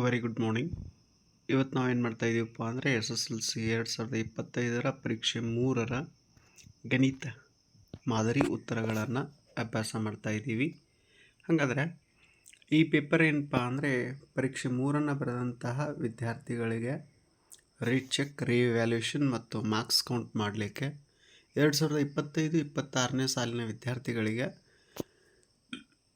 Very good morning ಇವತ್ತು ನಾವೇನು ಮಾಡ್ತಾ ಇದೀವಪ್ಪ ಅಂದರೆ ಎಸ್ ಎಸ್ ಎಲ್ ಸಿ ಎರಡು ಸಾವಿರದ ಇಪ್ಪತ್ತೈದರ ಪರೀಕ್ಷೆ ಮೂರರ ಗಣಿತ ಮಾದರಿ ಉತ್ತರಗಳನ್ನು ಅಭ್ಯಾಸ ಮಾಡ್ತಾ ಇದ್ದೀವಿ. ಹಾಗಾದರೆ ಈ ಪೇಪರ್ ಏನಪ್ಪ ಅಂದರೆ ಪರೀಕ್ಷೆ ಮೂರನ್ನು ಬರೆದಂತಹ ವಿದ್ಯಾರ್ಥಿಗಳಿಗೆ ರೀಚೆಕ್ ರಿವ್ಯಾಲ್ಯೂಷನ್ ಮತ್ತು ಮಾರ್ಕ್ಸ್ ಕೌಂಟ್ ಮಾಡಲಿಕ್ಕೆ ಎರಡು ಸಾವಿರದ ಇಪ್ಪತ್ತೈದು, ಇಪ್ಪತ್ತಾರನೇ ಸಾಲಿನ ವಿದ್ಯಾರ್ಥಿಗಳಿಗೆ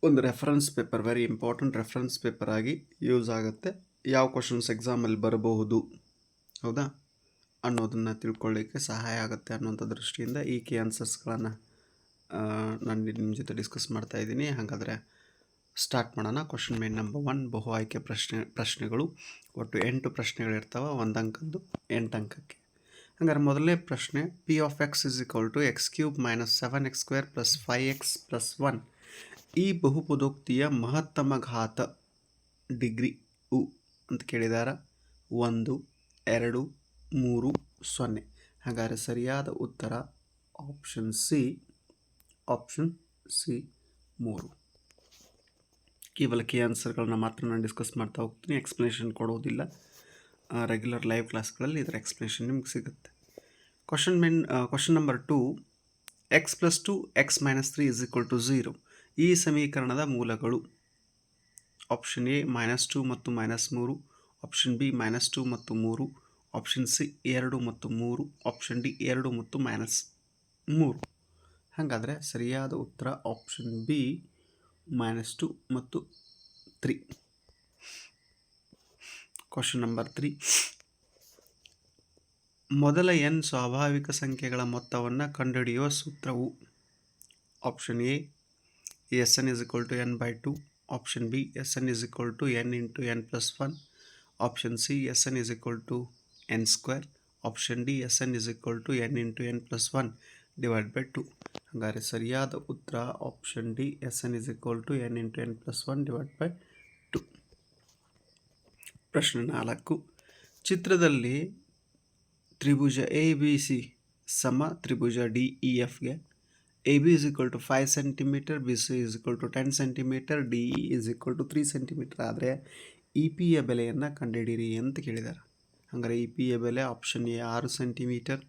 ಒಂದು reference paper very important reference paper ಆಗಿ ಯೂಸ್ ಆಗುತ್ತೆ. ಯಾವ ಕ್ವಶನ್ಸ್ ಎಕ್ಸಾಮಲ್ಲಿ ಬರಬಹುದು, ಹೌದಾ? ಅನ್ನೋದನ್ನು ತಿಳ್ಕೊಳ್ಳಿಕ್ಕೆ ಸಹಾಯ ಆಗುತ್ತೆ ಅನ್ನೋಂಥ ದೃಷ್ಟಿಯಿಂದ ಈ ಕೆ ಆನ್ಸರ್ಸ್ಗಳನ್ನು ನಾನು ನಿಮ್ಮ ಜೊತೆ ಡಿಸ್ಕಸ್ ಮಾಡ್ತಾ ಇದ್ದೀನಿ. ಹಾಗಾದರೆ ಸ್ಟಾರ್ಟ್ ಮಾಡೋಣ. ಕ್ವಶನ್ ಮೇನ್ ನಂಬರ್ ಒನ್ ಬಹು ಆಯ್ಕೆ ಪ್ರಶ್ನೆ, ಪ್ರಶ್ನೆಗಳು. ಒಟ್ಟು ಎಂಟು ಪ್ರಶ್ನೆಗಳಿರ್ತಾವೆ ಒಂದು ಅಂಕದ್ದು ಎಂಟು ಅಂಕಕ್ಕೆ. ಹಂಗಾರೆ ಮೊದಲನೇ ಪ್ರಶ್ನೆ P of X is equal to X cube minus seven X square plus five X plus one ಈ ಬಹುಪದೋಕ್ತಿಯ ಮಹತ್ತಮ ಘಾತ ಡಿಗ್ರಿ ಉ ಅಂತ ಕೇಳಿದಾರ. ಒಂದು, ಎರಡು, ಮೂರು, ಸೊನ್ನೆ. ಹಾಗಾದರೆ ಸರಿಯಾದ ಉತ್ತರ ಆಪ್ಷನ್ ಸಿ ಆಪ್ಷನ್ ಸಿ ಮೂರು. ಕೇವಲ ಕೆ ಆನ್ಸರ್ಗಳನ್ನ ಮಾತ್ರ ನಾನು ಡಿಸ್ಕಸ್ ಮಾಡ್ತಾ ಹೋಗ್ತೀನಿ. ಎಕ್ಸ್ಪ್ಲನೇಷನ್ ಕೊಡೋದಿಲ್ಲ. ರೆಗ್ಯುಲರ್ ಲೈವ್ ಕ್ಲಾಸ್ಗಳಲ್ಲಿ ಇದರ ಎಕ್ಸ್ಪ್ಲನೇಷನ್ ನಿಮ್ಗೆ ಸಿಗುತ್ತೆ. Question men question number two X plus two X minus three is equal to zero ಈ ಸಮೀಕರಣದ ಮೂಲಗಳು. ಆಪ್ಷನ್ ಎ ಮೈನಸ್ ಟು ಮತ್ತು ಮೈನಸ್ ಮೂರು ಆಪ್ಷನ್ ಬಿ ಮೈನಸ್ ಟು ಮತ್ತು ಮೂರು ಆಪ್ಷನ್ ಸಿ ಎರಡು ಮತ್ತು ಮೂರು ಆಪ್ಷನ್ ಡಿ ಎರಡು ಮತ್ತು ಮೈನಸ್ ಮೂರು. ಹಾಗಾದರೆ ಸರಿಯಾದ ಉತ್ತರ ಆಪ್ಷನ್ ಬಿ ಮೈನಸ್ ಟು ಮತ್ತು ತ್ರೀ ಕ್ವಶನ್ ನಂಬರ್ ತ್ರೀ ಮೊದಲ ಎನ್ ಸ್ವಾಭಾವಿಕ ಸಂಖ್ಯೆಗಳ ಮೊತ್ತವನ್ನು ಕಂಡುಹಿಡಿಯುವ ಸೂತ್ರವು. Option A S N is equal to N by two option B S N is equal to N into N plus one option C S N is equal to N square option D S N is equal to N into N plus one divide by two ಹಾಗಾದರೆ ಸರಿಯಾದ ಉತ್ತರ option D S N is equal to N into N plus one divide by two ಪ್ರಶ್ನೆ ನಾಲ್ಕು. ಚಿತ್ರದಲ್ಲಿ ತ್ರಿಭುಜ A B C ಸಮ ತ್ರಿಭುಜ D E ಎಫ್ಗೆ A B is to two five BC is equal ten centimetre D E is equal to three centimetre ಆದರೆ ಇ ಯ ಬೆಲೆಯನ್ನು ಕಂಡುಹಿಡಿಯಿರಿ ಅಂತ ಕೇಳಿದ್ದಾರೆ ಹಂಗಾರೆ ಇ ಪಿ ಯ ಬೆಲೆ ಆಪ್ಷನ್ ಎ ಆರು ಸೆಂಟಿಮೀಟರ್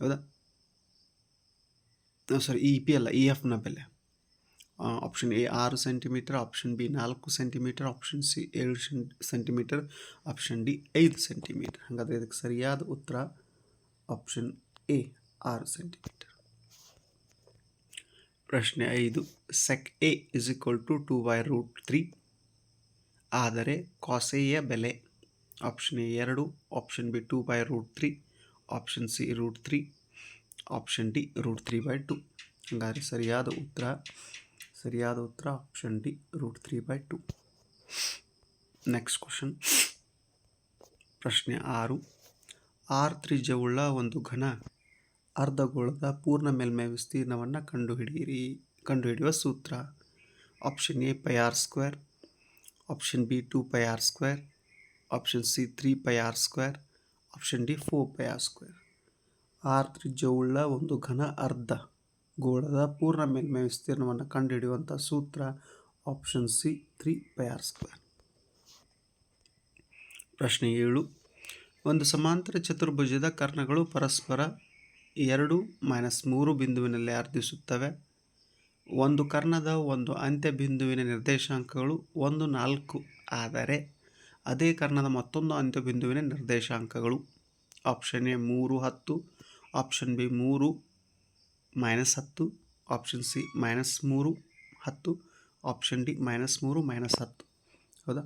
ಹೌದಾ? ಸಾರಿ ಇ ಪಿ ಅಲ್ಲ ಇ ಎಫ್ನ ಬೆಲೆ. ಆಪ್ಷನ್ ಎ ಆರು ಸೆಂಟಿಮೀಟರ್ ಆಪ್ಷನ್ ಬಿ ನಾಲ್ಕು ಸೆಂಟಿಮೀಟರ್ ಆಪ್ಷನ್ ಸಿ ಏಳು ಸೆಂಟಿಮೀಟರ್ ಆಪ್ಷನ್ ಡಿ ಐದು ಸೆಂಟಿಮೀಟರ್ ಹಾಗಾದರೆ ಇದಕ್ಕೆ ಸರಿಯಾದ ಉತ್ತರ ಆಪ್ಷನ್ ಎ ಆರು ಸೆಂಟಿಮೀಟರ್ ಪ್ರಶ್ನೆ ಐದು sec A is equal to two by root three ಆದರೆ ಕಾಸೆಯ ಬೆಲೆ ಆಪ್ಷನ್ ಎ ಎರಡು option B two by root three option C root three option D root three by two ಹಾಗಾದರೆ ಸರಿಯಾದ ಉತ್ತರ ಸರಿಯಾದ ಉತ್ತರ option D root three by two next question ಪ್ರಶ್ನೆ ಆರು ಆರ್ ತ್ರಿಜ್ಯವುಳ್ಳ ಒಂದು ಘನ ಅರ್ಧಗೋಳದ ಪೂರ್ಣ ಮೇಲ್ಮೈ ವಿಸ್ತೀರ್ಣವನ್ನು ಕಂಡುಹಿಡಿಯಿರಿ. ಕಂಡುಹಿಡಿಯುವ ಸೂತ್ರ. Option A pi R square option B two pi R square option C three pi R square option D four pi R square R ತ್ರಿಜ್ಯವುಳ್ಳ ಒಂದು ಘನ ಅರ್ಧ ಗೋಳದ ಪೂರ್ಣ ಮೇಲ್ಮೈ ವಿಸ್ತೀರ್ಣವನ್ನು ಕಂಡುಹಿಡಿಯುವಂಥ ಸೂತ್ರ. Option C three pi R square ಪ್ರಶ್ನೆ ಏಳು. ಒಂದು ಸಮಾಂತರ ಚತುರ್ಭುಜದ ಕರ್ಣಗಳು ಪರಸ್ಪರ ಎರಡು ಮೈನಸ್ ಮೂರು ಬಿಂದುವಿನಲ್ಲಿ ಅರ್ಧಿಸುತ್ತವೆ ಒಂದು ಕರ್ಣದ ಒಂದು ಅಂತ್ಯ ಬಿಂದುವಿನ ನಿರ್ದೇಶಾಂಕಗಳು ಒಂದು ನಾಲ್ಕು, ಆದರೆ ಅದೇ ಕರ್ಣದ ಮತ್ತೊಂದು ಅಂತ್ಯ ಬಿಂದುವಿನ ನಿರ್ದೇಶಾಂಕಗಳು. ಆಪ್ಷನ್ ಎ ಮೂರು ಹತ್ತು ಆಪ್ಷನ್ ಬಿ ಮೂರು ಮೈನಸ್ ಹತ್ತು ಆಪ್ಷನ್ ಸಿ ಮೈನಸ್ ಮೂರು ಹತ್ತು ಆಪ್ಷನ್ ಡಿ ಮೈನಸ್ ಮೂರು ಮೈನಸ್ ಹತ್ತು. ಹೌದಾ?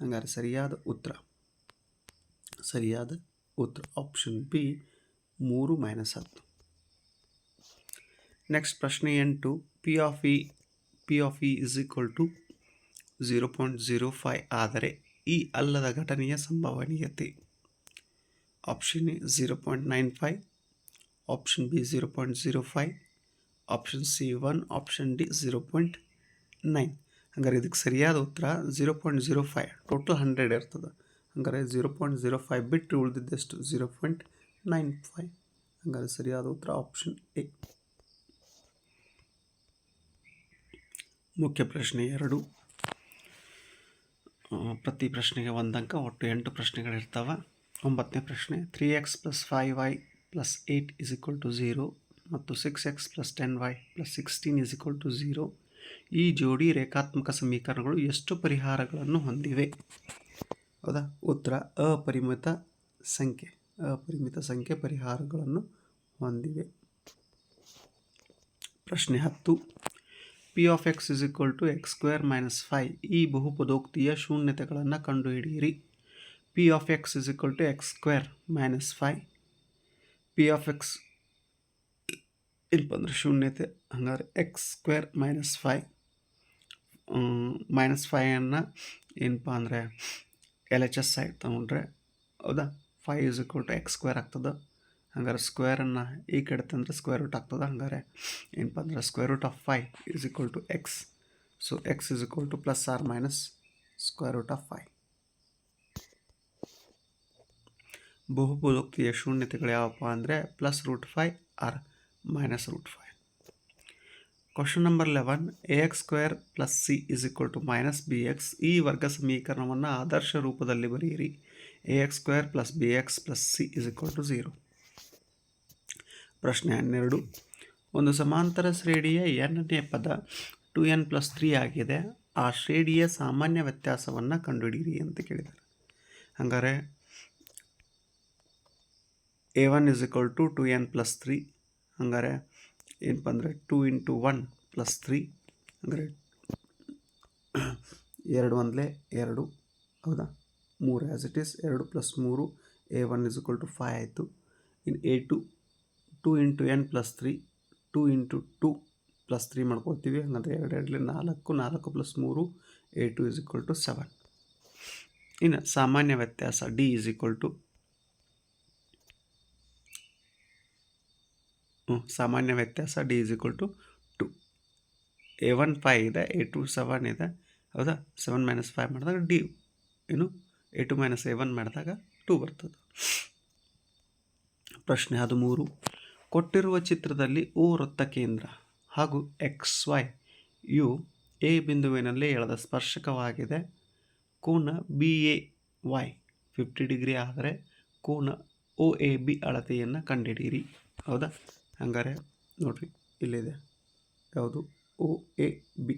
ಹಂಗಾರೆ ಸರಿಯಾದ ಉತ್ತರ. ಸರಿಯಾದ ಉತ್ತರ. ಆಪ್ಷನ್ ಬಿ ಮೂರು ಮೈನಸ್ ಹತ್ತು. ನೆಕ್ಸ್ಟ್ ಪ್ರಶ್ನೆ ಎಂಟು P of E P of E is equal to zero point zero five ಆದರೆ ಈ ಅಲ್ಲದ ಘಟನೆಯ ಸಂಭವನೀಯತೆ. Option A zero point nine five option B zero point zero five option C one option D zero point nine ಹಂಗಾರೆ ಇದಕ್ಕೆ ಸರಿಯಾದ ಉತ್ತರ zero point zero five total hundred ಇರ್ತದೆ. ಹಂಗಾರೆ ಝೀರೋ ಪಾಯಿಂಟ್ ಝೀರೋ ಫೈ ಬಿಟ್ಟು ಉಳಿದಿದ್ದಷ್ಟು ಝೀರೋ ಪಾಯಿಂಟ್ ನೈನ್ ಫೈವ್ ಹಂಗಾದ್ರೆ ಸರಿಯಾದ ಉತ್ತರ ಆಪ್ಷನ್ ಎ ಮುಖ್ಯ ಪ್ರಶ್ನೆ ಎರಡು. ಪ್ರತಿ ಪ್ರಶ್ನೆಗೆ ಒಂದು ಒಟ್ಟು ಎಂಟು ಪ್ರಶ್ನೆಗಳಿರ್ತಾವೆ. ಒಂಬತ್ತನೇ ಪ್ರಶ್ನೆ three X plus five Y plus eight is equal to zero ಮತ್ತು six X plus ten Y plus sixteen is equal to zero ಈ ಜೋಡಿ ರೇಖಾತ್ಮಕ ಸಮೀಕರಣಗಳು ಎಷ್ಟು ಪರಿಹಾರಗಳನ್ನು ಹೊಂದಿವೆ? ಹೌದಾ? ಉತ್ತರ, ಅಪರಿಮಿತ ಸಂಖ್ಯೆ. ಅಪರಿಮಿತ ಸಂಖ್ಯೆ ಪರಿಹಾರಗಳನ್ನು ಹೊಂದಿವೆ. ಪ್ರಶ್ನೆ ಹತ್ತು. P of X is equal to X square minus five ಈ ಬಹುಪದೋಕ್ತಿಯ ಶೂನ್ಯತೆಗಳನ್ನು ಕಂಡುಹಿಡಿಯಿರಿ. P of X is equal to X square minus five P of X ಏನಪ್ಪಂದ್ರೆ ಶೂನ್ಯತೆ, ಹಂಗಾದ್ರೆ X square minus five minus ಫೈಯನ್ನು ಏನಪ್ಪ ಅಂದರೆ ಎಲ್ ಎಚ್ ಎಸ್ ಆಗಿ ತಗೊಂಡ್ರೆ, ಹೌದಾ? Five is equal to X square ಆಗ್ತದೆ. ಹಂಗಾರೆ ಸ್ಕ್ವೇರನ್ನು ಈ ಕಡೆ ತಂದರೆ ಸ್ಕ್ವೇರ್ ರೂಟ್ ಆಗ್ತದೆ. ಹಂಗಾರೆ ಏನಪ್ಪ ಅಂದ್ರೆ square root of five is equal to X. So X is equal to plus or minus square root of five. ಬಹುಪದೋಕ್ತಿಯ ಶೂನ್ಯತೆಗಳು ಯಾವಪ್ಪ ಅಂದರೆ plus root five or minus root five. Question number eleven, A X square plus C is equal to minus B X ಈ ವರ್ಗ ಸಮೀಕರಣವನ್ನು ಆದರ್ಶ ರೂಪದಲ್ಲಿ ಬರೆಯಿರಿ. A X square plus B X plus C is equal to zero ಪ್ರಶ್ನೆ ಹನ್ನೆರಡು. ಒಂದು ಸಮಾಂತರ ಶ್ರೇಣಿಯ ಎನ್ನೇ ಪದ ಟು ಎನ್ ಪ್ಲಸ್ ತ್ರೀ ಆಗಿದೆ. ಆ ಶ್ರೇಣಿಯ ಸಾಮಾನ್ಯ ವ್ಯತ್ಯಾಸವನ್ನು ಕಂಡುಹಿಡಿಯಿರಿ ಅಂತ ಕೇಳಿದ್ದಾರೆ. ಹಂಗಾರೆ A one is equal to two N plus three ಹಂಗಾರೆ ಏನಪ್ಪ ಅಂದರೆ two into one plus three ಅಂದರೆ ಎರಡು ಒಂದಲೇ ಎರಡು. ಹೌದಾ? ಮೂರು ಆ್ಯಸ್ ಇಟ್ ಈಸ್ ಎರಡು ಪ್ಲಸ್ ಮೂರು A one is equal to five ಆಯಿತು. ಇನ್ನು A two two into N plus three two into two plus three ಮಾಡ್ಕೊಳ್ತೀವಿ. ಹಂಗಂದರೆ ಎರಡು ಎರಡಲಿ ನಾಲ್ಕು ನಾಲ್ಕು ಪ್ಲಸ್ ಮೂರು A two is equal to seven ಇನ್ನು ಸಾಮಾನ್ಯ ವ್ಯತ್ಯಾಸ ಡಿ ಇಸ್ ಈಕ್ವಲ್ ಟು ಸಾಮಾನ್ಯ ವ್ಯತ್ಯಾಸ D is equal to two A one five ಇದೆ ಎ ಟು ಸೆವೆನ್ ಇದೆ. ಹೌದಾ? ಸೆವೆನ್ ಮೈನಸ್ ಫೈವ್ ಮಾಡಿದಾಗ ಡಿ ಏನು? A two minus A one ಮಾಡಿದಾಗ ಟೂ ಬರ್ತದೆ. ಪ್ರಶ್ನೆ ಹದಿಮೂರು. ಕೊಟ್ಟಿರುವ ಚಿತ್ರದಲ್ಲಿ ಓ ವೃತ್ತ ಕೇಂದ್ರ ಹಾಗೂ ಎಕ್ಸ್ ವೈ ಯು ಎ ಬಿಂದುವಿನಲ್ಲಿ ಎಳೆದ ಸ್ಪರ್ಶಕವಾಗಿದೆ. ಕೋನ B A Y fifty degree ಆದರೆ ಕೋನ ಒ ಎ ಬಿ ಅಳತೆಯನ್ನು ಕಂಡುಹಿಡಿಯಿರಿ ಹೌದಾ? ಹಂಗಾರೆ ನೋಡಿರಿ, ಇಲ್ಲಿದೆ. ಯಾವುದು? ಒ ಎ ಬಿ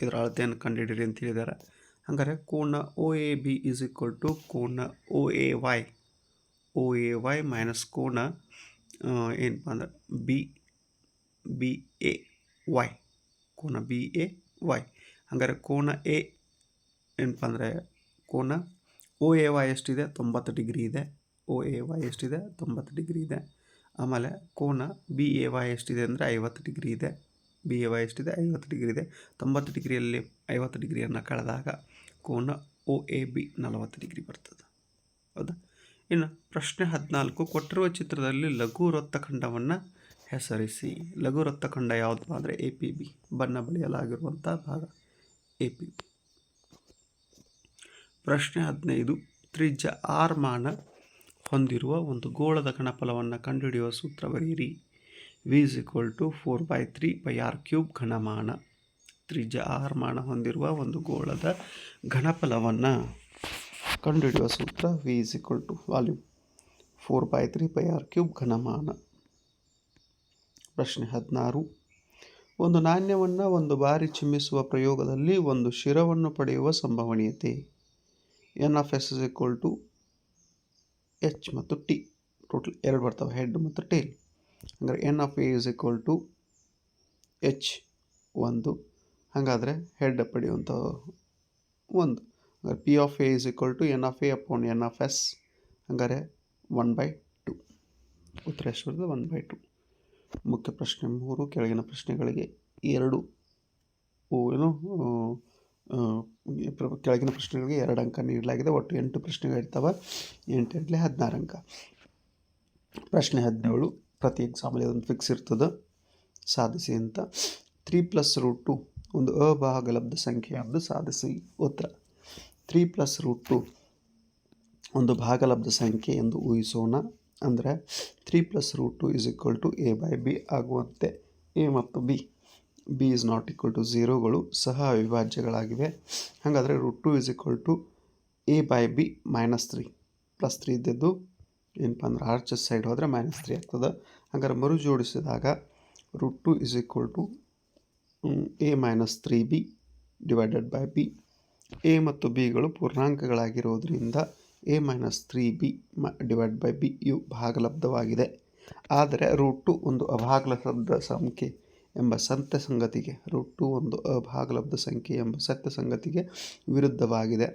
ಇದರ ಅಳತೆಯನ್ನು ಕಂಡುಹಿಡಿಯಿರಿ ಅಂತ ಹೇಳಿದ್ದಾರೆ ಹಂಗಾರೆ ಕೋನ O A B is equal to ಕೋನ O A Y O A Y minus ಕೋನ ಏನಪ್ಪ ಅಂದ್ರೆ ಬಿ ಬಿ ಎ ವೈ ಕೋನ ಬಿ ಎ ವೈ ಹಂಗಾರೆ ಕೋನ ಎ ಏನಪ್ಪ ಅಂದರೆ ಕೋನ ಒ ಎ ವೈ ಎಷ್ಟಿದೆ? ತೊಂಬತ್ತು ಡಿಗ್ರಿ ಇದೆ. ಒ ಎ ವೈ ಎಷ್ಟಿದೆ? ತೊಂಬತ್ತು ಡಿಗ್ರಿ ಇದೆ. ಆಮೇಲೆ ಕೋನ ಬಿ ಎ ವೈ ಎಷ್ಟಿದೆ ಅಂದರೆ ಐವತ್ತು ಡಿಗ್ರಿ ಇದೆ. ಬಿ ಎ ವೈ ಎಷ್ಟಿದೆ? ಐವತ್ತು ಡಿಗ್ರಿ ಇದೆ. ತೊಂಬತ್ತು ಡಿಗ್ರಿಯಲ್ಲಿ ಐವತ್ತು ಡಿಗ್ರಿಯನ್ನು ಕಳೆದಾಗ ಕೋನ ಒ ಎ ಬಿ ನಲವತ್ತು ಡಿಗ್ರಿ ಬರ್ತದೆ. ಹೌದಾ? ಇನ್ನು ಪ್ರಶ್ನೆ ಹದಿನಾಲ್ಕು, ಕೊಟ್ಟಿರುವ ಚಿತ್ರದಲ್ಲಿ ಲಘು ವೃತ್ತಖಂಡವನ್ನು ಹೆಸರಿಸಿ. ಲಘು ವೃತ್ತಖಂಡ ಯಾವುದು ಅಂದರೆ ಎ ಪಿ ಬಿ ಬಣ್ಣ ಬಳಿಯಲಾಗಿರುವಂಥ ಭಾಗ ಎ ಪಿ ಬಿ ಪ್ರಶ್ನೆ ಹದಿನೈದು, ತ್ರಿಜ್ಯ ಆರ್ ಮಾನ ಹೊಂದಿರುವ ಒಂದು ಗೋಳದ ಘನಫಲವನ್ನು ಕಂಡುಹಿಡಿಯುವ ಸೂತ್ರ ಬರೆಯಿರಿ. V is equal to four by three by R cube ಘನಮಾನ. ತ್ರಿಜ್ಯ ಆರ್ ಮಾಣ ಹೊಂದಿರುವ ಒಂದು ಗೋಳದ ಘನಫಲವನ್ನು ಕಂಡುಹಿಡಿಯುವ ಸೂತ್ರ V is equal to volume four by three pi R cube ಘನಮಾನ. ಪ್ರಶ್ನೆ ಹದಿನಾರು. ಒಂದು ನಾಣ್ಯವನ್ನು ಒಂದು ಬಾರಿ ಚಿಮ್ಮಿಸುವ ಪ್ರಯೋಗದಲ್ಲಿ ಒಂದು ಶಿರವನ್ನು ಪಡೆಯುವ ಸಂಭವನೀಯತೆ. N of S is equal to H ಮತ್ತು ಟಿ ಟೋಟಲ್ ಎರಡು ಬರ್ತವೆ ಹೆಡ್ ಮತ್ತು ಟೇಲ್ ಅಂದರೆ N of A is equal to H ಒಂದು. ಹಾಗಾದರೆ ಹೆಡ್ ಪಡೆಯುವಂಥ ಒಂದು. P of A is equal to N of A upon N of S ಹಂಗಾರೆ ಒನ್ ಬೈ ಟು ಉತ್ತರ ಎಷ್ಟು ಒನ್ ಬೈ ಟು ಮುಖ್ಯ ಪ್ರಶ್ನೆ ಮೂರು, ಕೆಳಗಿನ ಪ್ರಶ್ನೆಗಳಿಗೆ ಎರಡು. ಏನು? ಕೆಳಗಿನ ಪ್ರಶ್ನೆಗಳಿಗೆ ಎರಡು ಅಂಕ ನೀಡಲಾಗಿದೆ. ಒಟ್ಟು ಎಂಟು ಪ್ರಶ್ನೆಗಳಿರ್ತವೆ ಎಂಟು ಇರಲಿ ಹದಿನಾರು ಅಂಕ. ಪ್ರಶ್ನೆ ಹದಿನೇಳು, ಪ್ರತಿ ಎಕ್ಸಾಮಲ್ಲಿ ಅದೊಂದು ಫಿಕ್ಸ್ ಇರ್ತದೆ. ಸಾಧಿಸಿ ಅಂತ. ತ್ರೀ ಪ್ಲಸ್ ರೂಟ್ ಟು ಒಂದು ಅಭಾಗಲಬ್ಧ ಸಂಖ್ಯೆಯೊಂದು ಸಾಧಿಸಿ ಉತ್ತರ. ತ್ರೀ ಪ್ಲಸ್ ರೂಟ್ ಟು ಒಂದು ಭಾಗಲಬ್ಧ ಸಂಖ್ಯೆ ಎಂದು ಊಹಿಸೋಣ. ಅಂದರೆ three plus root two is equal to A by B ಆಗುವಂತೆ. ಎ ಮತ್ತು B. B is not equal to ಝೀರೋಗಳು ಸಹ ಅವಿಭಾಜ್ಯಗಳಾಗಿವೆ. ಹಾಗಾದರೆ root two is equal to A by B minus three. Plus three ಇದ್ದದ್ದು ಏನಪ್ಪ ಅಂದ್ರೆ ಆರ್ಚಸ್ ಸೈಡ್ ಹೋದರೆ minus three ಆಗ್ತದೆ. ಹಾಗಾದ್ರೆ ಮರು ಜೋಡಿಸಿದಾಗ root two is equal to A minus three B divided by B A ಮತ್ತು ಬಿಗಳು ಪೂರ್ಣಾಂಕಗಳಾಗಿರೋದ್ರಿಂದ ಎ ಮೈನಸ್ ತ್ರೀ ಬಿ ಮ ಡಿವೈಡ್ ಬೈ ಬಿ ಯು ಭಾಗಲಬ್ಧವಾಗಿದೆ. ಆದರೆ ರೂಟ್ ಟು ಒಂದು ಅಭಾಗಲಬ್ಧ ಸಂಖ್ಯೆ ಎಂಬ ಸತ್ಯ ಸಂಗತಿಗೆ ರೂಟ್ ಟು ಒಂದು ಅಭಾಗಲಬ್ಧ ಸಂಖ್ಯೆ ಎಂಬ ಸತ್ಯ ಸಂಗತಿಗೆ ವಿರುದ್ಧವಾಗಿದೆ.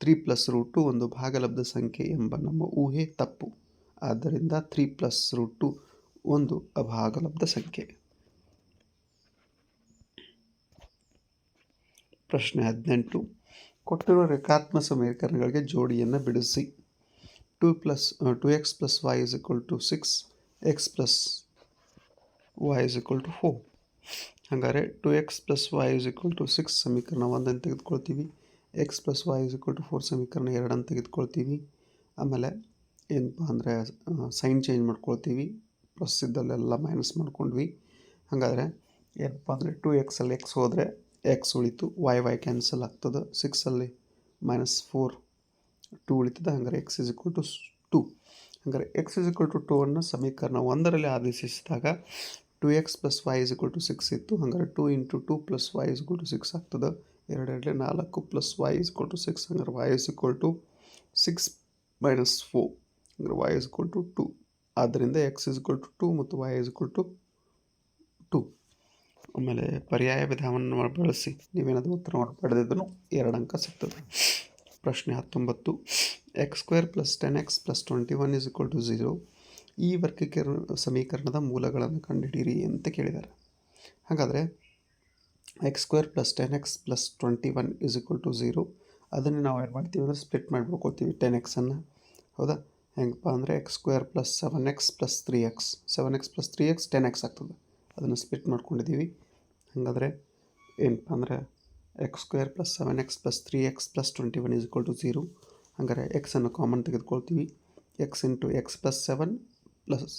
ತ್ರೀ ಪ್ಲಸ್ ರೂಟ್ ಟು ಒಂದು ಭಾಗಲಬ್ಧ ಸಂಖ್ಯೆ ಎಂಬ ನಮ್ಮ ಊಹೆ ತಪ್ಪು. ಆದ್ದರಿಂದ ತ್ರೀ ಪ್ಲಸ್ ರೂಟ್ ಟು ಒಂದು ಅಭಾಗಲಬ್ಧ ಸಂಖ್ಯೆ. ಪ್ರಶ್ನೆ ಹದಿನೆಂಟು. ಕೊಟ್ಟಿರುವ ರೇಖಾತ್ಮಕ ಸಮೀಕರಣಗಳಿಗೆ ಜೋಡಿಯನ್ನು ಬಿಡಿಸಿ. Two plus two X plus Y is equal to six, X plus Y is equal to four. ಹಾಗಾದರೆ two X plus Y is equal to six ಸಮೀಕರಣ ಒಂದನ್ನು ತೆಗೆದುಕೊಳ್ತೀವಿ. X plus Y is equal to four ಸಮೀಕರಣ ಎರಡನ್ನು ತೆಗೆದುಕೊಳ್ತೀವಿ. ಆಮೇಲೆ ಏನಪ್ಪ ಅಂದರೆ sign change ಮಾಡ್ಕೊಳ್ತೀವಿ. ಪ್ಲಸ್ ಇದ್ದಲ್ಲೆಲ್ಲ ಮೈನಸ್ ಮಾಡ್ಕೊಂಡ್ವಿ. ಹಾಗಾದರೆ ಏನಪ್ಪ ಅಂದರೆ ಟು ಎಕ್ಸಲ್ಲಿ ಎಕ್ಸ್ ಹೋದರೆ ಎಕ್ಸ್ ಉಳಿತು ವೈ ವೈ ಕ್ಯಾನ್ಸಲ್ ಆಗ್ತದೆ. ಸಿಕ್ಸಲ್ಲಿ ಮೈನಸ್ ಫೋರ್ ಟು ಉಳಿತದೆ. ಹಂಗಾರೆ X is equal to two ಹಂಗಾರೆ X is equal to two ಅನ್ನು ಸಮೀಕರಣ ಒಂದರಲ್ಲಿ ಆದೇಶಿಸಿದಾಗ two X plus Y is equal to six ಇತ್ತು. ಹಂಗಾರೆ two into two plus Y is equal to six ಆಗ್ತದೆ. ಎರಡೆರಡಲೆ ನಾಲ್ಕು plus Y is equal to six ಹಂಗಾರೆ Y is equal to six minus four ಹಂಗಾರೆ Y is equal to two ಆದ್ದರಿಂದ X is equal to two ಮತ್ತು Y is equal to two ಆಮೇಲೆ ಪರ್ಯಾಯ ವಿಧಾನವನ್ನು ಬಳಸಿ ನೀವೇನಾದರೂ ಉತ್ತರವನ್ನು ಪಡೆದಿದ್ದನು ಎರಡು ಅಂಕ ಸಿಗ್ತದೆ. ಪ್ರಶ್ನೆ ಹತ್ತೊಂಬತ್ತು. X square plus ten X plus twenty one is equal to zero ಈ ವರ್ಗೀಕರಣ ಸಮೀಕರಣದ ಮೂಲಗಳನ್ನು ಕಂಡುಹಿಡಿಯಿರಿ ಅಂತ ಕೇಳಿದ್ದಾರೆ ಹಾಗಾದರೆ X square plus ten X plus twenty one is equal to zero ಅದನ್ನು ನಾವು ಏನು ಮಾಡ್ತೀವಿ ಅಂದರೆ ಸ್ಪ್ಲಿಟ್ ಮಾಡ್ಬೇಕೋತೀವಿ ಟೆನ್ ಎಕ್ಸನ್ನು ಹೌದಾ? ಹೆಂಗಪ್ಪ ಅಂದರೆ X square plus seven X plus three X seven X plus three X ten X ಆಗ್ತದೆ. ಅದನ್ನು ಸ್ಪ್ಲಿಟ್ ಮಾಡ್ಕೊಂಡಿದ್ದೀವಿ ಹಾಗಾದರೆ ಏನಪ್ಪ ಅಂದರೆ X square plus seven X plus three X plus twenty one is equal to zero ಹಾಗಾದರೆ ಎಕ್ಸನ್ನು common ತೆಗೆದುಕೊಳ್ತೀವಿ. X into X plus seven plus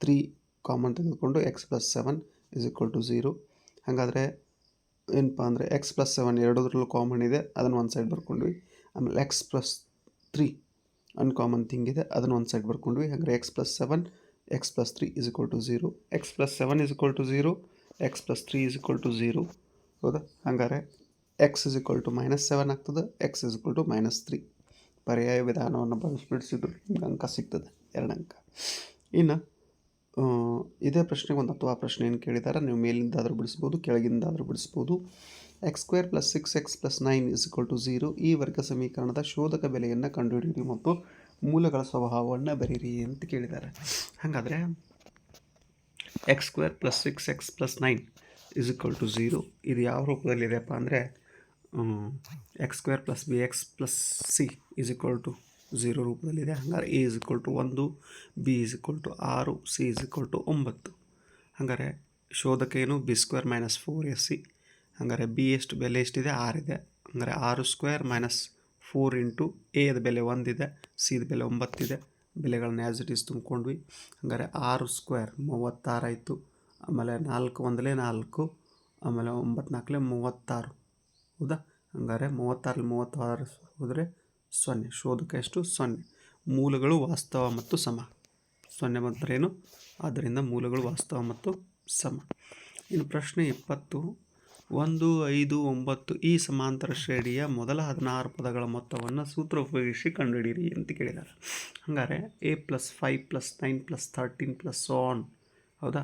three common ತೆಗೆದುಕೊಂಡು X plus seven is equal to zero ಹಾಗಾದರೆ ಏನಪ್ಪ ಅಂದರೆ X plus seven ಎರಡರಲ್ಲೂ common ಇದೆ, ಅದನ್ನು ಒಂದು ಸೈಡ್ ಬರ್ಕೊಂಡ್ವಿ. ಆಮೇಲೆ X plus three uncommon thing ಇದೆ, ಅದನ್ನು ಒಂದು ಸೈಡ್ ಬರ್ಕೊಂಡ್ವಿ. ಹಾಗಾದರೆ X plus seven X plus three is equal to zero X plus seven is equal to zero X plus three is equal to zero ಹೌದಾ? ಹಂಗಾರೆ X is equal to minus seven ಆಗ್ತದೆ X is equal to minus three ಪರ್ಯಾಯ ವಿಧಾನವನ್ನು ಬಳಸಿಬಿಡಿಸಿದ್ರು ನಿಮ್ಗೆ ಅಂಕ ಸಿಗ್ತದೆ, ಎರಡು ಅಂಕ. ಇನ್ನು ಇದೇ ಪ್ರಶ್ನೆಗೆ ಒಂದು ಅಥವಾ ಪ್ರಶ್ನೆ ಏನು ಕೇಳಿದ್ದಾರೆ ನೀವು ಮೇಲಿಂದಾದರೂ ಬಿಡಿಸ್ಬೋದು, ಕೆಳಗಿಂದಾದರೂ ಬಿಡಿಸ್ಬೋದು. X square plus six X plus nine is equal to zero ಈ ವರ್ಗ ಸಮೀಕರಣದ ಶೋಧಕ ಬೆಲೆಯನ್ನು ಕಂಡುಹಿಡಿಯಿರಿ ಮತ್ತು ಮೂಲಗಳ ಸ್ವಭಾವವನ್ನು ಬರೀರಿ ಅಂತ ಕೇಳಿದ್ದಾರೆ ಹಾಗಾದರೆ X square plus six X plus nine is equal to zero. ಇದು ಯಾವ ರೂಪದಲ್ಲಿದೆಯಪ್ಪ ಅಂದರೆ X square plus B X plus C is equal to zero ರೂಪದಲ್ಲಿದೆ. ಹಂಗಾರೆ ಎ ಇಸ್ ಈಕ್ವಲ್ ಟು ಒಂದು, ಬಿ ಇಸ್ ಈಕ್ವಲ್ ಟು ಆರು, ಸಿ ಇಸ್ ಈಕ್ವಲ್ ಟು ಒಂಬತ್ತು. ಹಂಗಾರೆ ಶೋಧಕ ಏನು? B square minus four S C. ಹಂಗಾರೆ ಬಿ ಎಷ್ಟು? ಬೆಲೆ ಎಷ್ಟಿದೆ? ಆರಿದೆ ಹಂಗಾರೆ ಆರು ಸ್ಕ್ವೇರ್ ಮೈನಸ್ ಫೋರ್ ಇಂಟು ಎದ ಬೆಲೆ ಒಂದಿದೆ ಸಿದ ಬೆಲೆ ಒಂಬತ್ತಿದೆ. ಬೆಲೆಗಳನ್ನ ಆ್ಯಸ್ ಇಟ್ ಈಸ್ ತುಂಬ್ಕೊಂಡ್ವಿ. ಹಂಗಾರೆ ಆರು ಸ್ಕ್ವೇರ್ ಮೂವತ್ತಾರು ಆಯಿತು. ಆಮೇಲೆ ನಾಲ್ಕು ಒಂದಲೇ ನಾಲ್ಕು, ಆಮೇಲೆ ಒಂಬತ್ತು ನಾಲ್ಕಲೇ ಮೂವತ್ತಾರು. ಹೌದಾ? ಹಂಗಾರೆ ಮೂವತ್ತಾರಲ್ಲಿ ಮೂವತ್ತಾರು ಹೋದರೆ ಸೊನ್ನೆ. ಶೋಧಕ ಎಷ್ಟು? ಸೊನ್ನೆ. ಮೂಲಗಳು ವಾಸ್ತವ ಮತ್ತು ಸಮ. ಸೊನ್ನೆ ಬಂದರೆ ಏನು? ಆದ್ದರಿಂದ ಮೂಲಗಳು ವಾಸ್ತವ ಮತ್ತು ಸಮ. ಇನ್ನು ಪ್ರಶ್ನೆ ಇಪ್ಪತ್ತು. ಒಂದು, ಐದು, ಒಂಬತ್ತು ಈ ಸಮಾಂತರ ಶ್ರೇಣಿಯ ಮೊದಲ ಹದಿನಾರು ಪದಗಳ ಮೊತ್ತವನ್ನು ಸೂತ್ರ ಉಪಯೋಗಿಸಿ ಕಂಡುಹಿಡಿಯಿರಿ ಅಂತ ಕೇಳಿದ್ದಾರೆ ಹಾಗಾದರೆ A plus five plus nine plus thirteen plus an ಹೌದಾ?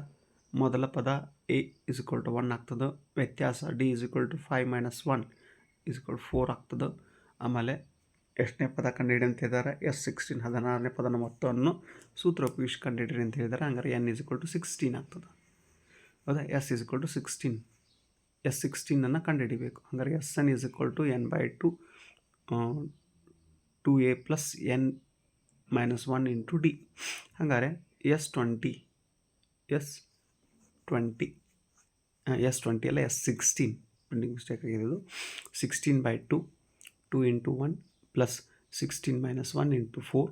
ಮೊದಲ ಪದ A is equal to one ಆಗ್ತದೆ. ವ್ಯತ್ಯಾಸ D is equal to five minus one is equal four ಆಗ್ತದೆ. ಆಮೇಲೆ ಎಷ್ಟನೇ ಪದ ಕಂಡುಹಿಡಿ ಅಂತ ಹೇಳಿದ್ದಾರೆ ಎಸ್ ಸಿಕ್ಸ್ಟೀನ್ ಹದಿನಾರನೇ ಪದನ ಮೊತ್ತವನ್ನು ಸೂತ್ರ ಉಪಯೋಗಿಸಿ ಕಂಡುಹಿಡಿರಿ ಅಂತ ಹೇಳಿದ್ದಾರೆ ಹಂಗಾರೆ N is equal to sixteen ಆಗ್ತದೆ. ಹೌದಾ? S is equal to sixteen S ಸಿಕ್ಸ್ಟೀನನ್ನು ಕಂಡುಹಿಡಿಬೇಕು. ಹಂಗಾರೆ S N is equal to N by two two A plus N minus one into D ಹಂಗಾರೆ S twenty S twenty S twenty ಅಲ್ಲ S sixteen. Printing mistake ಆಗಿರೋದು. Sixteen by two two into one plus sixteen minus one into four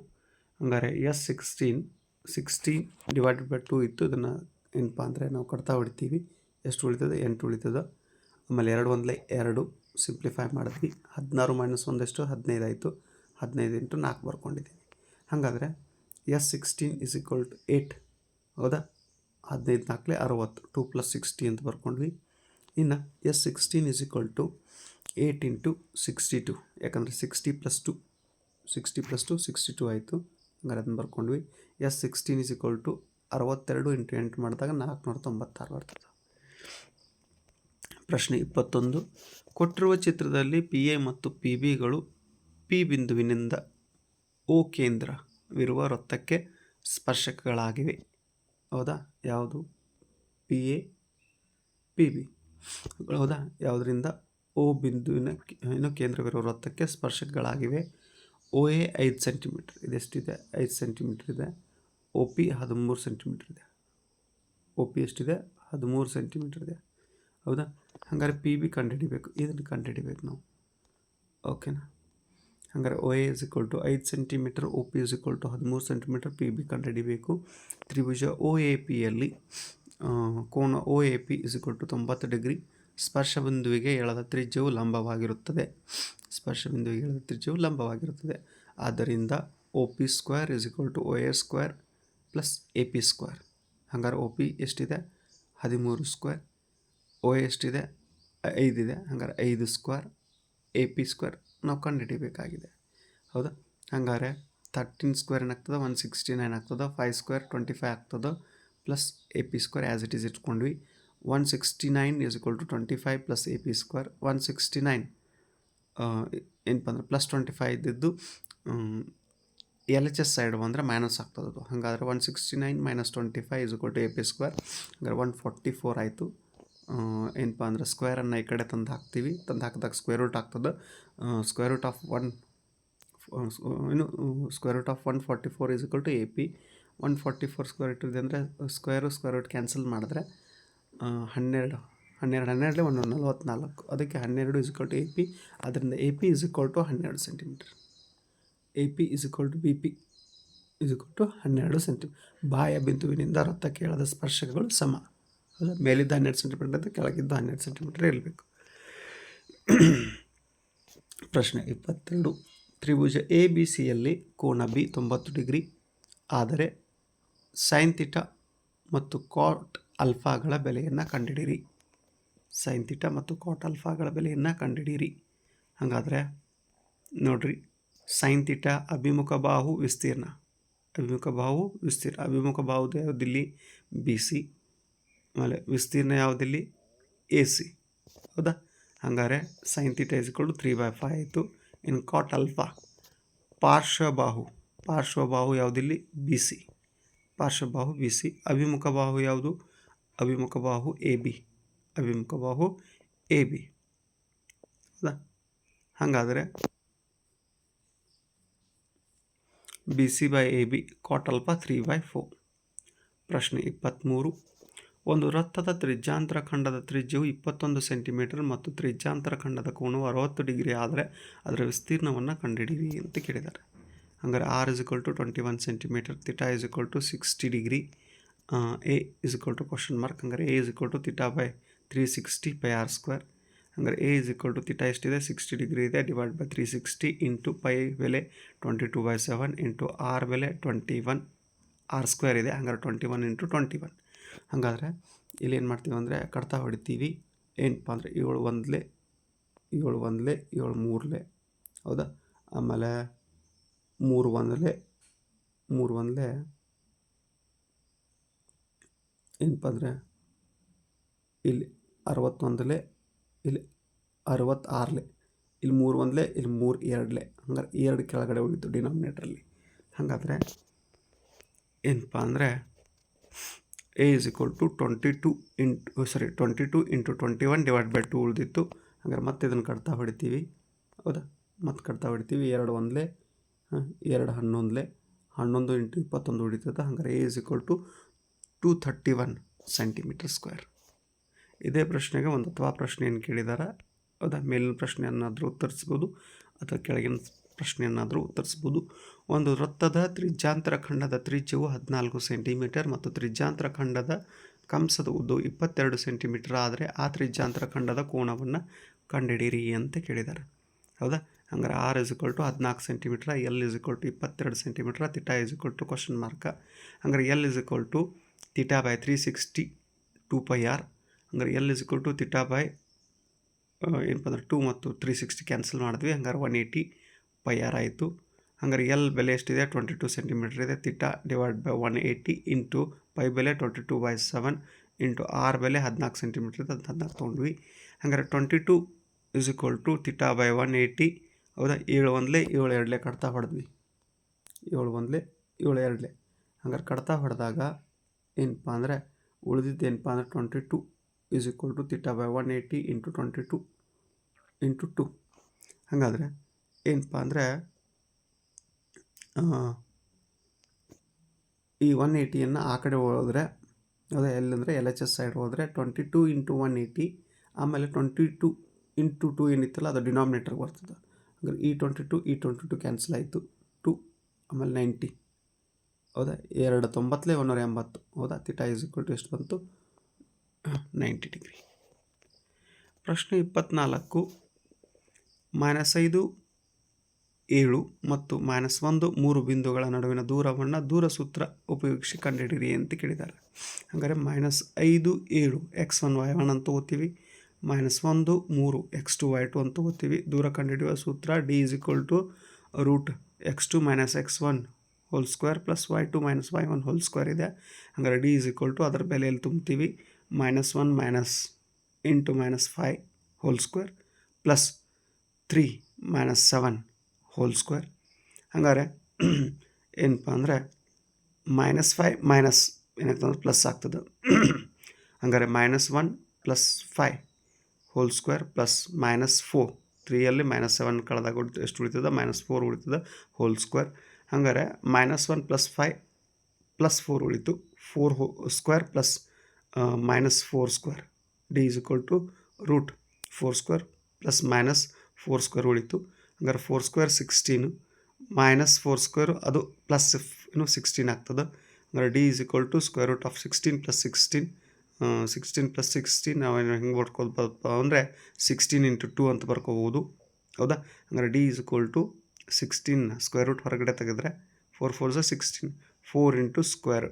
ಹಂಗಾರೆ S sixteen sixteen divided by two ಇತ್ತು. ಇದನ್ನು ಏನಪ್ಪ ಅಂದರೆ ನಾವು ಕಡ್ತಾ ಹೊಡಿತೀವಿ. ಎಷ್ಟು ಉಳಿತದೆ? ಎಂಟು ಉಳಿತದೆ. ಆಮೇಲೆ ಎರಡು ಒಂದಲೇ ಎರಡು ಸಿಂಪ್ಲಿಫೈ ಮಾಡಿದ್ವಿ. ಹದಿನಾರು ಮೈನಸ್ ಒಂದೆಷ್ಟು? ಹದಿನೈದು ಆಯಿತು. ಹದಿನೈದು ಇಂಟು ನಾಲ್ಕು ಬರ್ಕೊಂಡಿದ್ದೀನಿ. ಹಾಗಾದರೆ S sixteen is equal to eight ಹೌದಾ? ಹದಿನೈದು ನಾಲ್ಕಲೆ ಅರವತ್ತು. ಟೂ ಪ್ಲಸ್ ಸಿಕ್ಸ್ಟಿ ಅಂತ ಬರ್ಕೊಂಡ್ವಿ ಇನ್ನು S sixteen is equal to eight into sixty two ಯಾಕಂದರೆ sixty plus two sixty plus two sixty two ಆಯಿತು. ಹಂಗಾರೆ ಅದನ್ನು ಬರ್ಕೊಂಡ್ವಿ S sixteen is equal to ಅರವತ್ತೆರಡು ಇಂಟು ಎಂಟು ಮಾಡಿದಾಗ ನಾಲ್ಕುನೂರ ತೊಂಬತ್ತಾರು ಬರ್ತದೆ. ಪ್ರಶ್ನೆ ಇಪ್ಪತ್ತೊಂದು. ಕೊಟ್ಟಿರುವ ಚಿತ್ರದಲ್ಲಿ ಪಿ ಎ ಮತ್ತು ಪಿ ಬಿಗಳು ಪಿ ಬಿಂದುವಿನಿಂದ ಓ ಕೇಂದ್ರವಿರುವ ವೃತ್ತಕ್ಕೆ ಸ್ಪರ್ಶಕಗಳಾಗಿವೆ. ಹೌದಾ? ಯಾವುದು? ಪಿ ಎ ಪಿ ಬಿ ಹೌದಾ? ಯಾವುದರಿಂದ ಓ ಬಿಂದುವಿನ ಏನು ಕೇಂದ್ರವಿರುವ ವೃತ್ತಕ್ಕೆ ಸ್ಪರ್ಶಕಗಳಾಗಿವೆ. ಓ ಎ ಐದು ಸೆಂಟಿಮೀಟ್ರ್ ಇದೆಷ್ಟಿದೆ ಐದು ಸೆಂಟಿಮೀಟ್ರ್ ಇದೆ. ಒ ಪಿ ಹದಿಮೂರು ಸೆಂಟಿಮೀಟ್ರ್ ಇದೆ. ಒ ಪಿ ಎಷ್ಟಿದೆ? ಹದಿಮೂರು ಸೆಂಟಿಮೀಟ್ರ್ ಇದೆ. ಹೌದಾ? ಹಾಗಾದ್ರೆ ಪಿ ಬಿ ಕಂಡುಹಿಡಿಬೇಕು. ಇದನ್ನು ಕಂಡುಹಿಡಿಬೇಕು ನಾವು. ಓಕೆನಾ ಹಾಗಾದ್ರೆ ಒ ಎ ಇಕ್ವಲ್ ಟು ಐದು centimetre O P is equal to ಹದಿಮೂರು ಸೆಂಟಿಮೀಟರ್ ಪಿ ಬಿ ಕಂಡುಹಿಡಿಬೇಕು. ತ್ರಿಭುಜ ಒ ಎ ಪಿಯಲ್ಲಿ ಕೋನ O A P is equal to ತೊಂಬತ್ತು ಡಿಗ್ರಿ. ಸ್ಪರ್ಶ ಬಿಂದುವಿಗೆ ಎಳೆದ ತ್ರಿಜ್ಯವು ಲಂಬವಾಗಿರುತ್ತದೆ. ಸ್ಪರ್ಶ ಬಿಂದುವಿಗೆ ಎಳೆದ ತ್ರಿಜ್ಯವು ಲಂಬವಾಗಿರುತ್ತದೆ. ಆದ್ದರಿಂದ O P square is equal to O A square plus A P square ಹಂಗಾರೆ ಒ ಪಿ ಎಷ್ಟಿದೆ? ಹದಿಮೂರು ಸ್ಕ್ವೇರ್ ಒ ಎಷ್ಟಿದೆ? ಐದಿದೆ. ಹಂಗಾರೆ ಐದು ಸ್ಕ್ವೇರ್ ಎ ಪಿ ಸ್ಕ್ವೇರ್ ನಾವು ಕಂಡುಹಿಡಿಬೇಕಾಗಿದೆ. ಹೌದಾ? ಹಂಗಾರೆ ತರ್ಟೀನ್ ಸ್ಕ್ವೇರ್ ಏನಾಗ್ತದೆ ಒನ್ ಸಿಕ್ಸ್ಟಿ ನೈನ್ ಆಗ್ತದೆ ಫೈವ್ ಸ್ಕ್ವೇರ್ ಟ್ವೆಂಟಿ ಫೈವ್ ಆಗ್ತದೆ plus A P square as it is ಇಟ್ಕೊಂಡ್ವಿ. One sixty nine is equal to twenty five plus A P square one sixty nine ಏನಪ್ಪ ಅಂದ್ರೆ plus twenty five ಇದ್ದಿದ್ದು L H S side ಬಂದರೆ minus ಆಗ್ತದದು. ಹಾಗಾದ್ರೆ one sixty nine minus twenty five is to A P square ಹಂಗಾರೆ one forty four ಆಯಿತು. ಏನಪ್ಪ ಅಂದ್ರೆ ಸ್ಕ್ವೇರನ್ನು ಈ ಕಡೆ ತಂದು ಹಾಕ್ತೀವಿ. ತಂದು ಹಾಕಿದಾಗ ಸ್ಕ್ವೇರ್ ರೂಟ್ ಆಗ್ತದೆ. ಸ್ಕ್ವೇರ್ ರೂಟ್ ಆಫ್ ಒನ್ ಏನು square root of one forty four is equal to A P one forty four square root ಇದೆ ಅಂದರೆ ಸ್ಕ್ವೇರು ಸ್ಕ್ವೇರ್ ರೂಟ್ ಕ್ಯಾನ್ಸಲ್ ಮಾಡಿದ್ರೆ ಹನ್ನೆರಡು ಹನ್ನೆರಡು ಹನ್ನೆರಡಲೇ ಒಂದು ನಲ್ವತ್ನಾಲ್ಕು. ಅದಕ್ಕೆ ಹನ್ನೆರಡು is equal to A P ಅದರಿಂದ A P is equal to ಹನ್ನೆರಡು centimetre A P is equal to B P is equal to ಹನ್ನೆರಡು ಸೆಂಟಿ ಬಾಯ ಬಿಂದುವಿನಿಂದ ರಕ್ತ ಕೇಳದ ಸ್ಪರ್ಶಕಗಳು ಸಮ. ಹೌದಾ ಮೇಲಿದ್ದ ಹನ್ನೆರಡು ಸೆಂಟಿಮೀಟರ್ ಅಂತ ಕೆಳಗಿದ್ದ ಹನ್ನೆರಡು ಸೆಂಟಿಮೀಟರ್ ಇರಬೇಕು ಪ್ರಶ್ನೆ ಇಪ್ಪತ್ತೆರಡು. ತ್ರಿಭುಜ ಎ ಬಿ ಸಿಯಲ್ಲಿ ಕೋನ ಬಿ ತೊಂಬತ್ತು ಡಿಗ್ರಿ. ಆದರೆ ಸೈನ್ ತಿಟ ಮತ್ತು ಕಾಟ್ ಅಲ್ಫಾಗಳ ಬೆಲೆಯನ್ನು ಕಂಡುಹಿಡಿಯಿರಿ ಸೈನ್ ತಿಟ ಮತ್ತು ಕಾಟ್ ಅಲ್ಫಾಗಳ ಬೆಲೆಯನ್ನು ಕಂಡುಹಿಡಿಯಿರಿ ಹಾಗಾದರೆ ನೋಡ್ರಿ ಸೈನ್ ತಿಟ ಅಭಿಮುಖ ಬಾಹು ವಿಸ್ತೀರ್ಣ. ಅಭಿಮುಖ ಬಾಹು ವಿಸ್ತೀರ್ಣ. ಅಭಿಮುಖ ಬಾಹು ಯಾವುದಿಲ್ಲಿ ಬಿ ಸಿ ಆಮೇಲೆ ವಿಸ್ತೀರ್ಣ ಯಾವುದಿಲ್ಲಿ? ಎ ಸಿ ಹೌದಾ? ಹಂಗಾರೆ sine theta three by five ಆಯಿತು. ಇನ್ನು ಕಾಟ್ ಅಲ್ಫಾ ಪಾರ್ಶ್ವಬಾಹು. ಪಾರ್ಶ್ವಬಾಹು ಯಾವುದಿಲ್ಲಿ? ಬಿ ಸಿ ಪಾರ್ಶ್ವಬಾಹು ಬಿ ಸಿ ಅಭಿಮುಖ ಬಾಹು ಯಾವುದು? ಅಭಿಮುಖ ಬಾಹು ಎ ಬಿ ಅಭಿಮುಖ ಬಾಹು ಎ ಬಿ ಹೌದಾ? ಹಾಗಾದರೆ B C by A B cot alpha three by four ಪ್ರಶ್ನೆ ಇಪ್ಪತ್ತ್ಮೂರು ಒಂದು ವೃತ್ತದ ತ್ರಿಜ್ಯಾಂತರ ಖಂಡದ ತ್ರಿಜ್ಯವು ಇಪ್ಪತ್ತೊಂದು ಸೆಂಟಿಮೀಟರ್ ಮತ್ತು ತ್ರಿಜ್ಯಾಂತರ ಖಂಡದ ಕೋಣವು ಅರವತ್ತು ಡಿಗ್ರಿ ಆದರೆ ಅದರ ವಿಸ್ತೀರ್ಣವನ್ನು ಕಂಡುಹಿಡಿಯಿರಿ ಅಂತ ಕೇಳಿದ್ದಾರೆ. ಹಂಗಾರೆ R is equal to twenty one centimetre theta is equal to sixty degree A is equal to question mark ಹಂಗಾರೆ A is equal to theta by three sixty pi R square ಹಂಗಾರೆ A is equal to theta ಎಷ್ಟಿದೆ? Sixty degree ಇದೆ divide by three sixty into pi ಬೆಲೆ twenty two by seven into R ಬೆಲೆ twenty one R square ಇದೆ. ಹಂಗಾರೆ twenty one into twenty one ಹಾಗಾದ್ರೆ ಇಲ್ಲಿ ಏನು ಮಾಡ್ತೀವಿ ಅಂದರೆ ಕಡ್ತಾ ಹೊಡಿತೀವಿ. ಏನಪ್ಪ ಅಂದರೆ ಏಳು ಒಂದಲೇ ಏಳು ಒಂದಲೇ, ಏಳು ಮೂರಲೇ. ಹೌದಾ? ಆಮೇಲೆ ಮೂರು ಒಂದಲೇ ಮೂರು ಒಂದಲೇ. ಏನಪ್ಪ ಅಂದರೆ ಇಲ್ಲಿ ಅರವತ್ತೊಂದಲೇ, ಇಲ್ಲಿ ಅರವತ್ತಾರಲೆ. ಇಲ್ಲಿ ಮೂರು ಒಂದಲೇ, ಇಲ್ಲಿ ಮೂರು ಎರಡಲೆ. ಹಂಗಾರೆ ಎರಡು ಕೆಳಗಡೆ ಉಳಿತು ಡಿನಾಮಿನೇಟ್ರಲ್ಲಿ ಹಾಗಾದರೆ ಏನಪ್ಪ ಅಂದರೆ A is equal to twenty two into sorry twenty two into twenty one divide by two ಉಳಿದಿತ್ತು. ಹಂಗಾರೆ ಮತ್ತೆ ಇದನ್ನು ಕಟ್ತಾ ಹೊಡಿತೀವಿ. ಹೌದಾ? ಮತ್ತೆ ಕಟ್ತಾ ಹೊಡಿತೀವಿ. ಎರಡು ಒಂದಲೇ ಎರಡು ಹನ್ನೊಂದಲೇ. ಹನ್ನೊಂದು ಇಂಟು ಇಪ್ಪತ್ತೊಂದು ಉಳಿತದೆ. ಹಂಗಾರೆ A is equal to two thirty one centimetre square ಇದೇ ಪ್ರಶ್ನೆಗೆ ಒಂದು ಅಥವಾ ಪ್ರಶ್ನೆಯನ್ನು ಕೇಳಿದಾರ? ಹೌದಾ? ಮೇಲಿನ ಪ್ರಶ್ನೆಯನ್ನಾದರೂ ಉತ್ತರಿಸ್ಬೋದು. ಅಥವಾ ಕೆಳಗಿನ ಪ್ರಶ್ನೆಯನ್ನಾದರೂ ಉತ್ತರಿಸ್ಬೋದು. ಒಂದು ವೃತ್ತದ ತ್ರಿಜ್ಯಾಂತರ ಖಂಡದ ತ್ರಿಜ್ಯವು ಹದಿನಾಲ್ಕು ಸೆಂಟಿಮೀಟರ್ ಮತ್ತು ತ್ರಿಜ್ಯಾಂತರ ಖಂಡದ ಕಂಸದ ಉದ್ದು ಇಪ್ಪತ್ತೆರಡು ಸೆಂಟಿಮೀಟರ್. ಆದರೆ ಆ ತ್ರಿಜ್ಯಾಂತರ ಖಂಡದ ಕೋಣವನ್ನು ಕಂಡುಹಿಡಿಯಿರಿ ಅಂತ ಕೇಳಿದ್ದಾರೆ. ಹೌದಾ? ಹಂಗಾರೆ ಆರ್ ಇಸ್ ಇಕ್ವಲ್ ಟು ಹದಿನಾಲ್ಕು centimetre L is equal to ಇಪ್ಪತ್ತೆರಡು centimetre theta is equal to question mark ಹಂಗಾರೆ L is equal to theta by three sixty two pi R ಹಂಗಾರೆ L is equal to theta by ಏನಪ್ಪ ಅಂದ್ರೆ two ಮತ್ತು three sixty cancel ಮಾಡಿದ್ವಿ. ಹಂಗಾರೆ one eighty pi R ಆಯಿತು. ಹಂಗಾರೆ L ಬೆಲೆ ಎಷ್ಟಿದೆ? ಟ್ವೆಂಟಿ ಟು ಸೆಂಟಿಮೀಟ್ರ್ ಇದೆ. Theta divide by one eighty into pi ಬೆಲೆ twenty two by seven into R ಬೆಲೆ ಹದಿನಾಲ್ಕು ಸೆಂಟಿಮೀಟ್ರ್ ಇದೆ. ಅಂತ ಹದಿನಾಲ್ಕು ತೊಗೊಂಡ್ವಿ. ಹಂಗಾರೆ twenty two is equal to theta by one eighty ಹೌದಾ? ಏಳು ಒಂದಲೇ, ಏಳು ಎರಡಲೇ ಕಡ್ತಾ ಹೊಡೆದ್ವಿ. ಏಳು ಒಂದಲೇ, ಏಳು ಎರಡಲೇ. ಹಂಗಾರೆ ಕಡ್ತಾ ಹೊಡೆದಾಗ ಏನಪ್ಪ ಅಂದರೆ ಉಳಿದಿದ್ದು ಏನಪ್ಪ ಅಂದರೆ twenty two is equal to theta by one eighty into twenty two into two ಹಾಗಾದರೆ ಏನಪ್ಪ ಅಂದರೆ ಈ ಒನ್ ಏಯ್ಟಿಯನ್ನು ಆ ಕಡೆ ಹೋದರೆ, ಅದೇ ಎಲ್ಲಂದರೆ ಎಲ್ ಎಚ್ ಎಸ್ ಸೈಡ್ ಹೋದರೆ twenty two into one eighty ಆಮೇಲೆ ಟ್ವೆಂಟಿ ಟು ಇಂಟು ಟು ಏನಿತ್ತಲ್ಲ, ಅದು ಡಿನಾಮಿನೇಟರ್ಗೆ ಬರ್ತದೆ. ಅಂದರೆ ಈ ಟ್ವೆಂಟಿ ಟು ಈ ಟ್ವೆಂಟಿ ಟು ಕ್ಯಾನ್ಸಲ್ ಆಯಿತು. ಟು ಆಮೇಲೆ ನೈಂಟಿ ಹೌದಾ? ಎರಡು ತೊಂಬತ್ತಲೇ ಒಂದೂರ ಎಂಬತ್ತು. ಹೌದಾ? ತಿಟಾ ಇಸ್ ಈಕ್ವಲ್ ಟು ಎಷ್ಟು ಬಂತು? ನೈಂಟಿ ಡಿಗ್ರಿ ಪ್ರಶ್ನೆ ಇಪ್ಪತ್ತ್ನಾಲ್ಕು ಮೈನಸ್ ಐದು ಏಳು ಮತ್ತು ಮೈನಸ್ ಒಂದು ಮೂರು ಬಿಂದುಗಳ ನಡುವಿನ ದೂರವನ್ನು ದೂರ ಸೂತ್ರ ಉಪಯೋಗಿಸಿ ಕಂಡುಹಿಡಿಯಿರಿ ಅಂತ ಕೇಳಿದ್ದಾರೆ. ಹಾಗಾದರೆ ಮೈನಸ್ ಐದು ಏಳು ಎಕ್ಸ್ ಒನ್ ವೈ ಒನ್ ಅಂತ ಓದ್ತೀವಿ ಮೈನಸ್ ಒಂದು ಮೂರು ಎಕ್ಸ್ ಟು ವೈ ಟು ಅಂತ ಓದ್ತೀವಿ ದೂರ ಕಂಡುಹಿಡಿಯುವ ಸೂತ್ರ D is equal to root X two minus X one whole square plus Y two minus Y one whole square ಇದೆ. ಹಾಗಾದರೆ ಡಿ ಇಸ್ ಈಕ್ವಲ್ ಟು ಅದರ ಬೆಲೆಯಲ್ಲಿ ತುಂಬ್ತೀವಿ. Minus one minus into minus five whole square plus three minus seven whole square ಹಂಗಾರೆ ಏನಪ್ಪ ಅಂದರೆ minus five minus ಏನಾಗ್ತದೆ plus ಆಗ್ತದೆ. ಹಂಗಾರೆ minus one plus five whole square plus minus four ತ್ರೀಯಲ್ಲಿ minus seven ಕಳೆದಾಗ ಎಷ್ಟು ಉಳಿತದೆ? ಮೈನಸ್ ಫೋರ್ ಉಳಿತದೆ whole square ಹಂಗಾರೆ minus one plus five plus four ಉಳಿತು. Four whole square plus minus four square D is equal to root four square plus minus four square ಉಳಿತು. ಹಂಗಾರೆ four square sixteen minus four square ಅದು plus ಇನ್ನು sixteen ಆಗ್ತದೆ. ಹಂಗಾರೆ D is equal to square root of sixteen plus sixteen sixteen plus sixteen ನಾವೇನು ಹೆಂಗೆ ಬರ್ಕೋದಪ್ಪ ಅಂದರೆ sixteen into two ಅಂತ ಬರ್ಕೋಬೋದು. ಹೌದಾ? ಹಂಗಾರೆ D is equal to sixteen square root ಹೊರಗಡೆ ತೆಗೆದ್ರೆ four four the sixteen four into square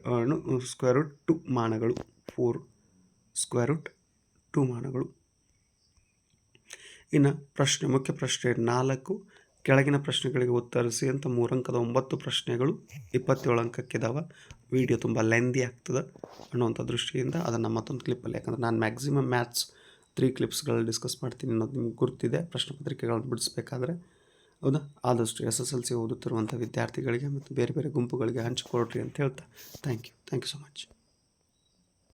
square root two ಮಾನಗಳು four square root two ಮಾನಗಳು. ಇನ್ನು ಪ್ರಶ್ನೆ, ಮುಖ್ಯ ಪ್ರಶ್ನೆ ನಾಲ್ಕು, ಕೆಳಗಿನ ಪ್ರಶ್ನೆಗಳಿಗೆ ಉತ್ತರಿಸಿ ಅಂತ ಮೂರಂಕದ ಒಂಬತ್ತು ಪ್ರಶ್ನೆಗಳು ಇಪ್ಪತ್ತೇಳು ಅಂಕಕ್ಕಿದಾವೆ ವಿಡಿಯೋ ತುಂಬ ಲೆಂದಿ ಆಗ್ತದೆ ಅನ್ನುವಂಥ ದೃಷ್ಟಿಯಿಂದ ಅದನ್ನು ಮತ್ತೊಂದು ಕ್ಲಿಪ್ಪಲ್ಲಿ ಯಾಕಂದರೆ ನಾನು ಮ್ಯಾಕ್ಸಿಮಮ್ ಮ್ಯಾಥ್ಸ್ ತ್ರೀ ಕ್ಲಿಪ್ಸ್ಗಳಲ್ಲಿ ಡಿಸ್ಕಸ್ ಮಾಡ್ತೀನಿ ಅನ್ನೋದು ನಿಮ್ಗೆ ಗುರ್ತಿದೆ. ಪ್ರಶ್ನೆ ಪತ್ರಿಕೆಗಳನ್ನು ಬಿಡಿಸ್ಬೇಕಾದ್ರೆ. ಹೌದಾ? ಆದಷ್ಟು ಎಸ್ ಎಸ್ ಎಲ್ ಸಿ ಓದುತ್ತಿರುವಂಥ ವಿದ್ಯಾರ್ಥಿಗಳಿಗೆ ಮತ್ತು ಬೇರೆ ಬೇರೆ ಗುಂಪುಗಳಿಗೆ ಹಂಚಿಕೊಡ್ರಿ ಅಂತ ಹೇಳ್ತಾ thank you thank you so much